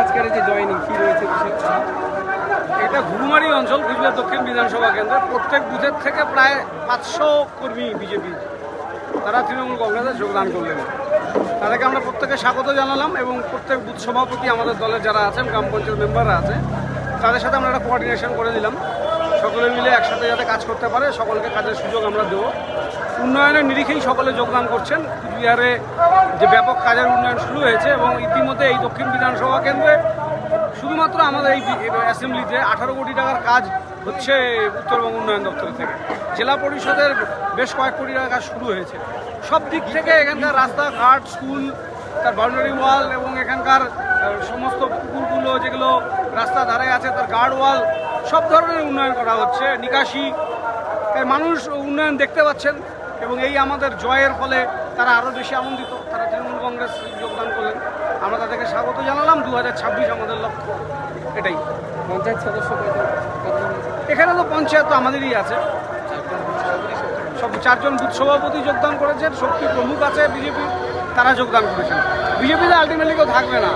আজকের যে জয়নিং কি রয়েছে? এটা ঘুঘুমারি অঞ্চল দক্ষিণ বিধানসভা কেন্দ্র প্রত্যেক বুথের থেকে প্রায় পাঁচশো কর্মী বিজেপি। তারা তৃণমূল কংগ্রেসে যোগদান করলেন। তাদেরকে আমরা প্রত্যেকে স্বাগত জানালাম এবং প্রত্যেক বুথ সভাপতি আমাদের দলের যারা আছেন, গ্রাম পঞ্চায়েত মেম্বাররা আছে তাদের সাথে আমরা একটা কোঅর্ডিনেশন করে দিলাম। সকলে মিলে একসাথে যাতে কাজ করতে পারে, সকলকে কাজের সুযোগ আমরা দেবো। উন্নয়নের নিরিখেই সকলে যোগদান করছেন। কুচবিহারে যে ব্যাপক কাজের উন্নয়ন শুরু হয়েছে এবং ইতিমধ্যে এই দক্ষিণ বিধানসভা কেন্দ্রে শুধুমাত্র আমাদের এই অ্যাসেম্বলিতে আঠারো কোটি টাকার কাজ হচ্ছে উত্তরবঙ্গ উন্নয়ন দপ্তর থেকে। জেলা পরিষদের বেশ কয়েক কোটি টাকার কাজ শুরু হয়েছে। সব দিক থেকে এখানকার রাস্তাঘাট স্কুল, তার বাউন্ডারি ওয়াল এবং এখানকার সমস্ত পুকুরগুলো যেগুলো রাস্তা ধারে আছে, তার গার্ড ওয়াল সব ধরনের উন্নয়ন করা হচ্ছে নিকাশি মানুষ উন্নয়ন দেখতে পাচ্ছেন এবং এই আমাদের জয়ের ফলে তারা আরও বেশি আনন্দিত। তারা তৃণমূল কংগ্রেস যোগদান করলেন। আমরা তাদেরকে স্বাগত জানালাম দু হাজার ছাব্বিশ আমাদের লক্ষ্য। এটাই। পঞ্চায়েত সদস্য? এখানে তো পঞ্চায়েত তো আমাদেরই আছে। সব চারজন বুথ সভাপতি যোগদান করেছেন শক্তি প্রমুখ আছে বিজেপি তারা যোগদান করেছেন। বিজেপিতে আলটিমেটলি কেউ থাকবে না।